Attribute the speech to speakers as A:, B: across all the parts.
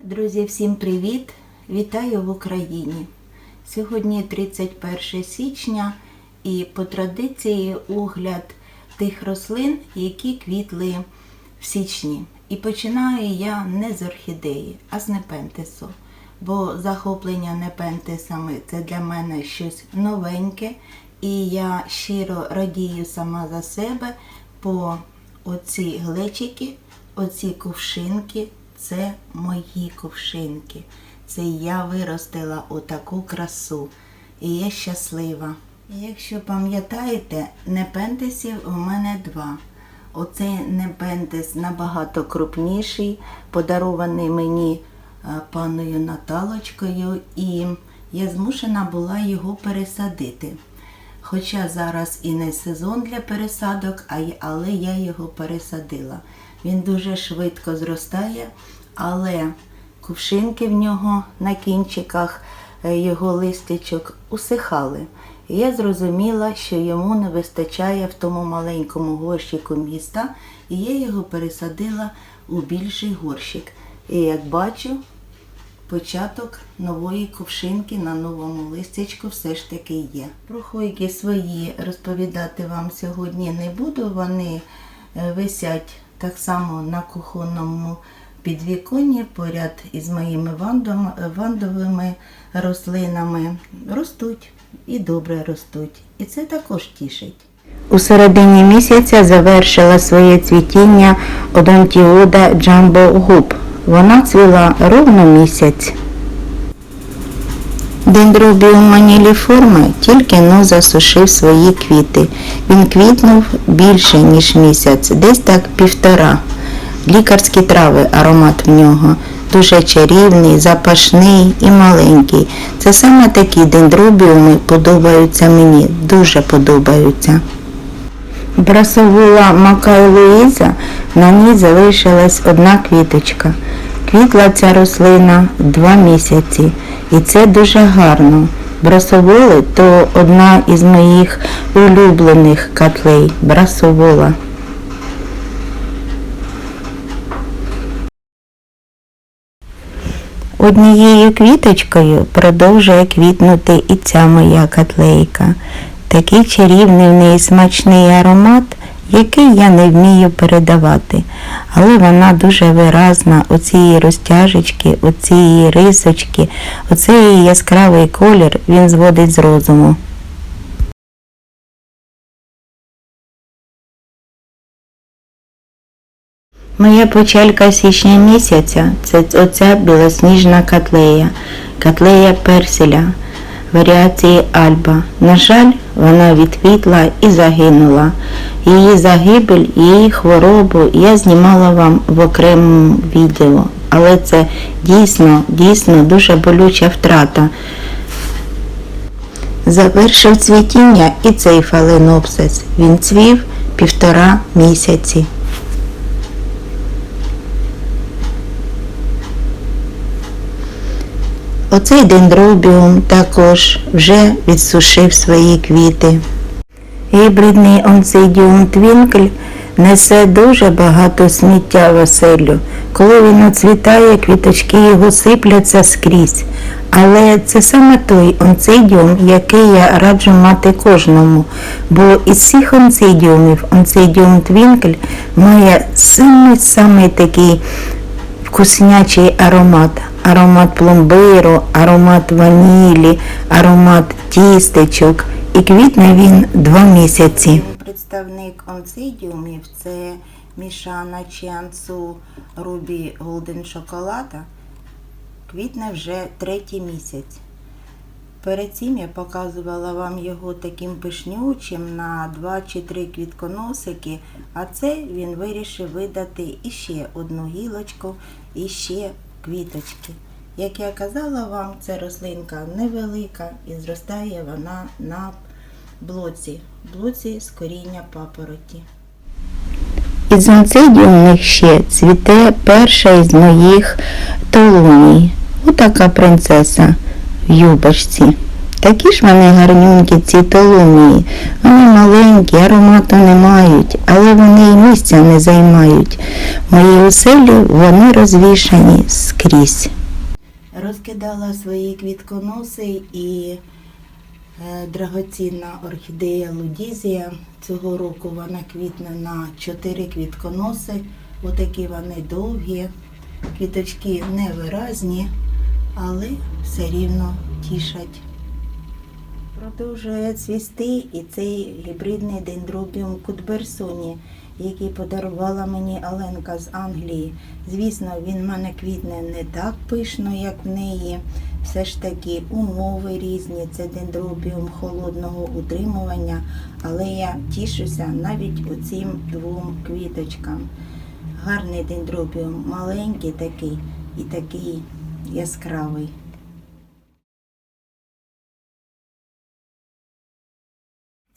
A: Друзі, всім привіт! Вітаю в Україні. Сьогодні 31 січня і по традиції огляд тих рослин, які квітли в січні. І починаю я не з орхідеї, а з непентесу. Бо захоплення непентесами це для мене щось новеньке, і я щиро радію сама за себе по оці глечики, оці кувшинки, це мої кувшинки. Це я виростила отаку красу. І я щаслива. Якщо пам'ятаєте, непентесів у мене два. Оцей непентес набагато крупніший, подарований мені е, паною Наталочкою, і я змушена була його пересадити. Хоча зараз і не сезон для пересадок, але я його пересадила. Він дуже швидко зростає, але кувшинки в нього на кінчиках е, його листячок усихали. І я зрозуміла, що йому не вистачає в тому маленькому горщику міста, і я його пересадила у більший горщик. І як бачу, початок нової кувшинки на новому листячку все ж таки є. Про хойки свої розповідати вам сьогодні не буду. Вони е, висять так само на кухонному підвіконні поряд із моїми вандовими рослинами. Ростуть і добре ростуть. І це також тішить. У середині місяця завершила своє цвітіння Одонтіода Джамбо Губ. Вона цвіла ровно місяць. Дендробіум маніліформи тільки но засушив свої квіти. Він квітнув більше, ніж місяць, десь так півтора. Лікарські трави, аромат в нього. Дуже чарівний, запашний і маленький. Це саме такі дендробіуми подобаються мені, дуже подобаються. Брасовула Макай Луїза, на ній залишилась одна квіточка. Квітла ця рослина два місяці, і це дуже гарно. Брасоволи то одна із моїх улюблених котлей брасовола. Однією квіточкою продовжує квітнути і ця моя котлейка. Такий чарівний в неї смачний аромат, який я не вмію передавати. Але вона дуже виразна, оці її розтяжечки, оці її рисочки, оцей її яскравий колір він зводить з розуму. Моя почалька січня місяця це оця білосніжна котлея, котлея персиля, варіації Альба. На жаль, вона відквітла і загинула. Її загибель, її хворобу я знімала вам в окремому відео. Але це дійсно, дійсно дуже болюча втрата. Завершив цвітіння і цей фаленопсис. Він цвів півтора місяці. Оцей дендробіум також вже відсушив свої квіти. Гібридний онцидіум твінкль несе дуже багато сміття в. Коли він оцвітає, квіточки його сипляться скрізь. Але це саме той онцидіум, який я раджу мати кожному. Бо із всіх онцидіумів онцидіум твінкль має самий самий такий вкуснячий аромат. Аромат пломбиру, аромат ванілі, аромат тістечок. І квітне він два місяці. Представник онцидіумів це Мішана Чіанцу Рубі Голден Шоколада. Квітне вже третій місяць. Перед цим я показувала вам його таким пишнючим на 2 чи 3 квітконосики, а це він вирішив видати іще одну гілочку, і ще квіточки. Як я казала вам, ця рослинка невелика і зростає вона на блоці, блоці з коріння папороті. Із них ще цвіте перша із моїх толуній. Отака принцеса в юбочці. Такі ж вони гарнюнькі, ці толумії. Вони маленькі, аромату не мають, але вони і місця не займають. В моїй оселі вони розвішані скрізь. Розкидала свої квітконоси і е, драгоцінна орхідея Лудізія. Цього року вона квітне на 4 квітконоси. Отакі вони довгі. Квіточки невиразні, але все рівно тішать. Продовжує цвісти і цей гібридний дендробіум Кутберсоні, який подарувала мені Аленка з Англії. Звісно, він в мене квітне не так пишно, як в неї. Все ж таки умови різні, це дендробіум холодного утримування, але я тішуся навіть оцим двом квіточкам. Гарний дендробіум, маленький такий і такий яскравий.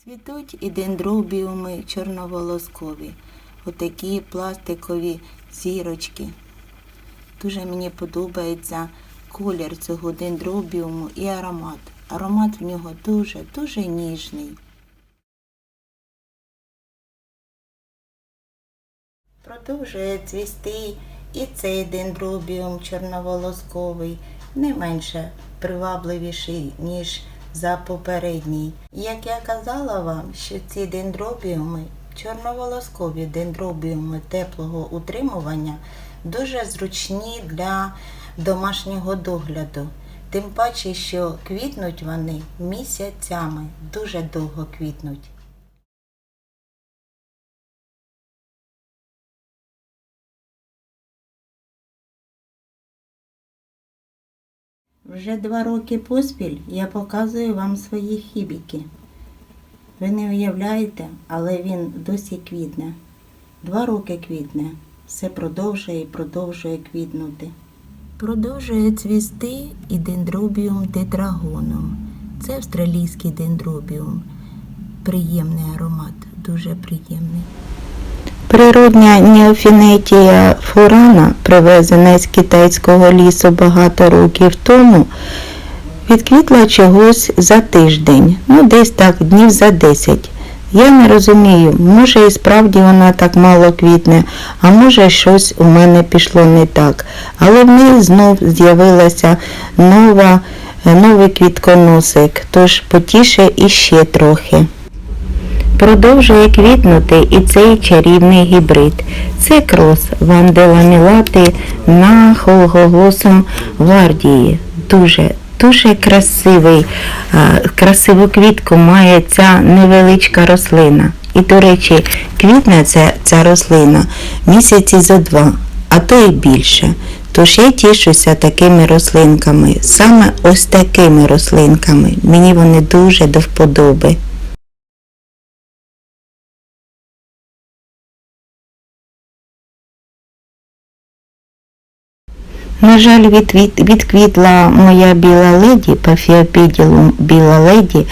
A: Цвітуть і дендробіуми чорноволоскові, отакі пластикові зірочки. Дуже мені подобається колір цього дендробіуму і аромат. Аромат в нього дуже-дуже ніжний. Продовжує цвісти і цей дендробіум чорноволосковий, не менше привабливіший, ніж за попередній. Як я казала вам, що ці дендробіуми, чорноволоскові дендробіуми теплого утримування, дуже зручні для домашнього догляду. Тим паче, що квітнуть вони місяцями, дуже довго квітнуть. Вже два роки поспіль я показую вам свої хібіки. Ви не уявляєте, але він досі квітне. Два роки квітне. Все продовжує і продовжує квітнути. Продовжує цвісти і дендробіум тетрагоном. Це австралійський дендробіум. Приємний аромат, дуже приємний. Природня неофінетія фурана, привезена з китайського лісу багато років тому, відквітла чогось за тиждень, ну десь так, днів за 10. Я не розумію, може і справді вона так мало квітне, а може щось у мене пішло не так. Але в неї знов з'явилася нова, новий квітконосик, тож потіше іще трохи. Продовжує квітнути і цей чарівний гібрид. Це крос ванделамілати на холгоглосом гвардії. Дуже, дуже красивий, красиву квітку має ця невеличка рослина. І, до речі, квітне ця, ця рослина місяці за два, а то й більше. Тож я тішуся такими рослинками, саме ось такими рослинками. Мені вони дуже до вподоби. На жаль, відквіт- відквітла моя біла леді, пафіопіділум біла леді,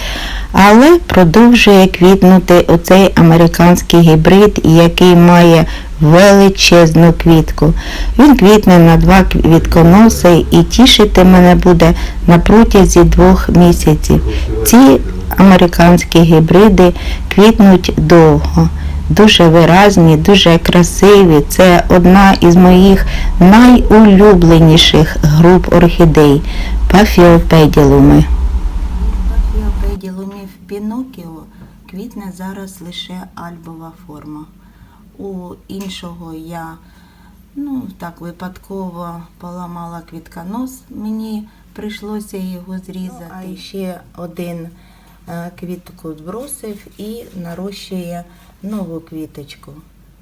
A: але продовжує квітнути оцей американський гібрид, який має величезну квітку. Він квітне на два квітконоси і тішити мене буде на протязі двох місяців. Ці американські гібриди квітнуть довго дуже виразні, дуже красиві. Це одна із моїх найулюбленіших груп орхідей пафіопеділуми. Пафіопеділумів Пінокіо квітне зараз лише альбова форма. У іншого я ну, так випадково поламала квітконос, мені прийшлося його зрізати. А ще один е, квітку збросив і нарощує нову квіточку.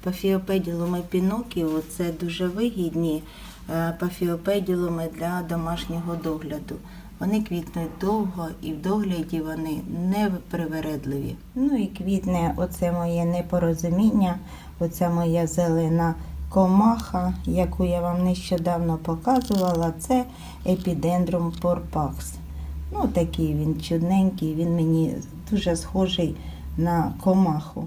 A: Пафіопеділуми Пінокіо це дуже вигідні е, пафіопеділуми для домашнього догляду. Вони квітнуть довго і в догляді вони не привередливі. Ну і квітне оце моє непорозуміння, оця моя зелена комаха, яку я вам нещодавно показувала, це епідендрум порпакс. Ну, такий він чудненький, він мені дуже схожий на комаху.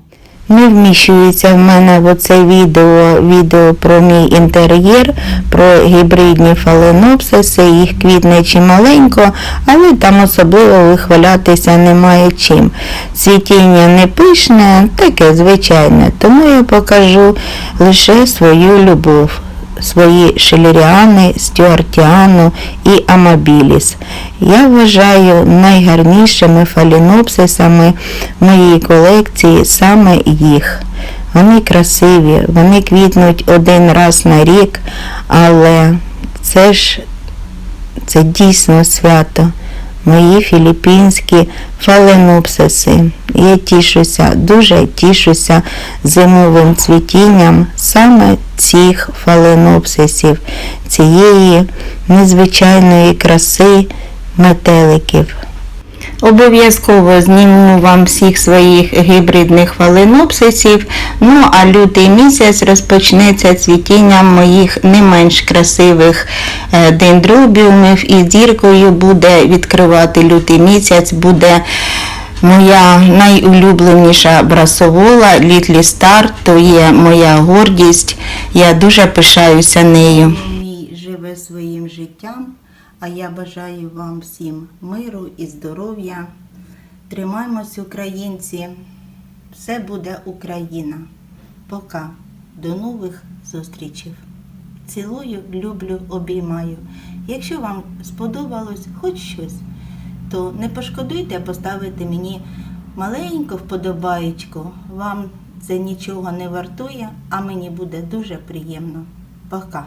A: Не вміщується в мене в оце відео, відео про мій інтер'єр, про гібридні фаленопсиси, їх квітне чималенько, але там особливо вихвалятися немає чим. Цвітіння не пишне, таке звичайне, тому я покажу лише свою любов. Свої шелеріани, стюартіану і амабіліс. Я вважаю найгарнішими фалінопсисами моєї колекції саме їх. Вони красиві, вони квітнуть один раз на рік, але це ж це дійсно свято. Мої філіппінські фаленопсиси. Я тішуся, дуже тішуся зимовим цвітінням саме цих фаленопсисів, цієї незвичайної краси метеликів. Обов'язково зніму вам всіх своїх гібридних фаленопсисів. Ну а лютий місяць розпочнеться цвітінням моїх не менш красивих е, дендробіумів і зіркою буде відкривати лютий місяць, буде моя найулюбленіша брасовола Літлі Стар, то є моя гордість. Я дуже пишаюся нею. Мій живе своїм життям. А я бажаю вам всім миру і здоров'я. Тримаймось, українці. Все буде Україна. Пока. До нових зустрічей. Цілую, люблю, обіймаю. Якщо вам сподобалось хоч щось, то не пошкодуйте поставити мені маленьку вподобаєчку. Вам це нічого не вартує, а мені буде дуже приємно. Пока.